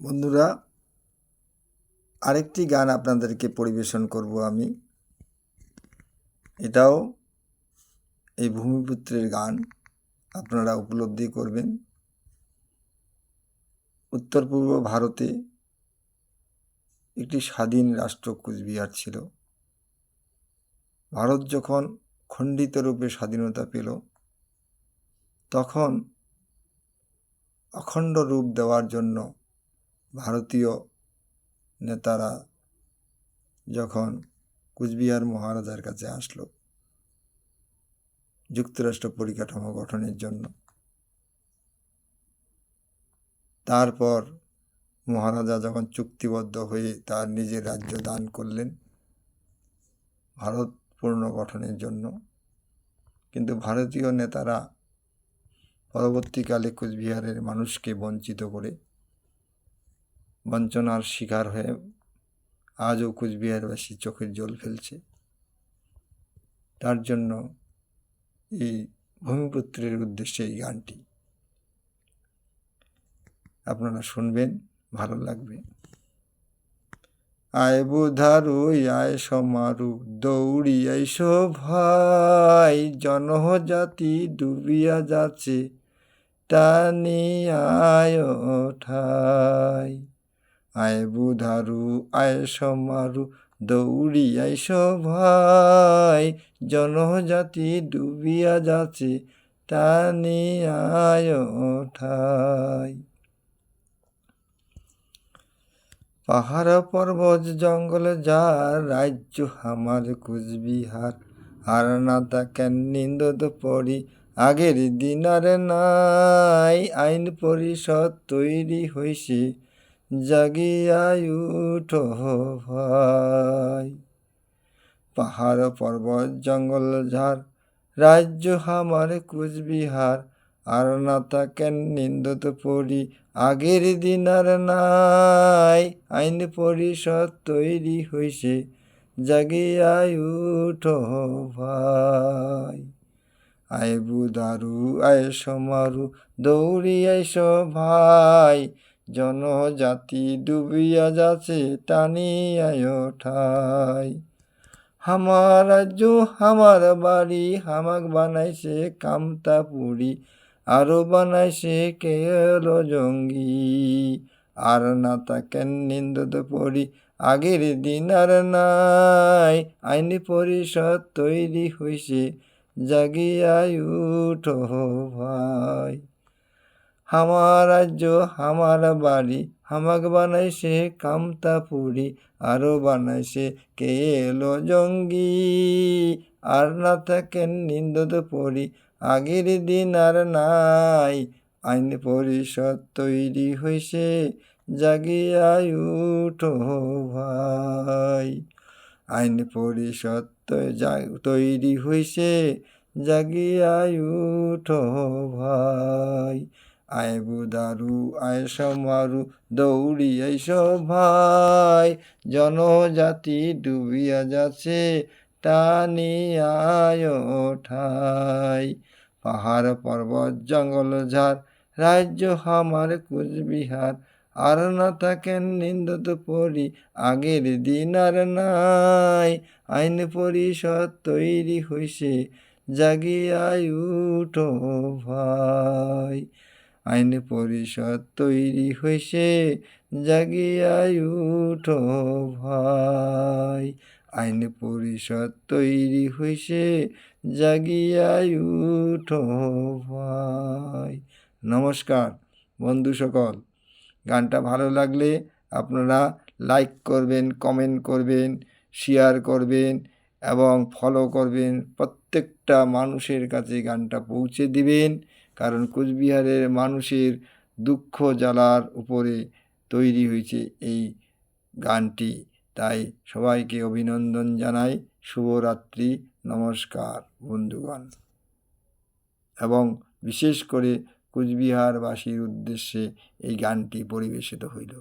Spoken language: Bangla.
বন্ধুরা, আরেকটি গান আপনাদেরকে পরিবেশন করব আমি। এটাও এই ভূমিপুত্রের গান, আপনারা উপলব্ধি করবেন। উত্তর পূর্ব ভারতে একটি স্বাধীন রাষ্ট্র কুচবিহার ছিল। ভারত যখন খণ্ডিত রূপে স্বাধীনতা পেল, তখন অখণ্ড রূপ দেওয়ার জন্য ভারতীয় নেতারা যখন কুচবিহার মহারাজার কাছে আসলো যুক্তরাষ্ট্র পরিকাঠামো গঠনের জন্য। তারপর মহারাজা যখন চুক্তিবদ্ধ হয়ে তার নিজের রাজ্য দান করলেন ভারত পূর্ণ গঠনের জন্য। কিন্তু ভারতীয় নেতারা পরবর্তীকালে কুচবিহারের মানুষকে বঞ্চিত করে বঞ্চনার শিকার হয়ে আজও কুচবিহারবাসী চোখের জল ফেলছে। তার জন্য এই ভূমিপুত্রের উদ্দেশ্যে এই গানটি। আপনারা শুনবেন, ভালো লাগবে। আয় বুধারু, আয় সমারু, দৌড়ি আইস ভাই জনজাতি ডুবিয়া যাচ্ছে, টানি আয় ঠাই আয় বুধারু, আয় সমারু, দৌড়ি আইস ভাই জনজাতি ডুবিয়া যাচ্ছে, টানি আয় ঠাই পাহাড় পর্বত জঙ্গল যার, রাজ্য আমার কুচবিহার। আর না তাকেন নিন্দদ পড়ি আগের দিনার নাই। আইন পরিষদ তৈরি হইছে জাগিয়াই উঠো ভাই। পাহাড়, পর্বত, জঙ্গল, ঝাড়, রাজ্য আমার কুচবিহার আর না তাকেন নিন্দত পড়ি আগের দিনার নাই, আইন পরিষদ তৈরি হইছে। জাগিয়াই উঠো ভাই। আয় বুদারু, আয় সমারু, দৌড়ি আইস ভাই। জনজাতি ডুবিয়া যাচ্ছে টানি আয় ঠাই আমার রাজ্য আমার বাড়ি, হামাক বানাইছে কামতা পুরি আরও বানাইছে কে এলো জঙ্গি। আর না তাকেন নিন্দত পড়ি আগের দিন আর নাই, আইনি পরিষদ তৈরি হইছে, জাগিয়াই উঠো ভাই। আমার রাজ্য আমার বাড়ি হামাক বানাইছে কামতা পুরি আরও বানাইছে কে এলো জঙ্গি আর না থাকেন নিন্দত পড়ি আগের দিন আর নাই আইন পরিষদ তৈরি হইছে জাগিয়াই উঠো ভাই আইন পরিষদ তৈরি হইছে জাগিয়াই উঠো ভাই আয় বুদারু, আয় সমারু দৌড়ি আইস ভাই জনজাতি ডুবিয়া যাচ্ছে টানি আয় ঠাই পাহাড়, পর্বত, জঙ্গল, ঝাড়, রাজ্য আমার কুচবিহার। আর না থাকেন নিন্দত পড়ি আগের দিন আর নাই। আইন পরিষদ তৈরি হইছে, জাগিয়াই উঠো ভাই। আইন পরিষদ তৈরি হইছে জাগিয়াই উঠো ভাই। আইন পরিষদ তৈরি হইছে জাগিয়াই উঠো ভাই। নমস্কার বন্ধু সকল। গানটা ভালো লাগলে আপনারা লাইক করবেন, কমেন্ট করবেন, শেয়ার করবেন এবং ফলো করবেন। প্রত্যেকটা মানুষের কাছে গানটা পৌঁছে দিবেন। কারণ কোচবিহারের মানুষের দুঃখ জ্বালার উপরে তৈরি হয়েছে এই গানটি। তাই সবাইকে অভিনন্দন জানাই। শুভরাত্রি, নমস্কার বন্ধুগণ। এবং বিশেষ করে কুচবিহারবাসীর উদ্দেশ্যে এই গানটি পরিবেশিত হইল।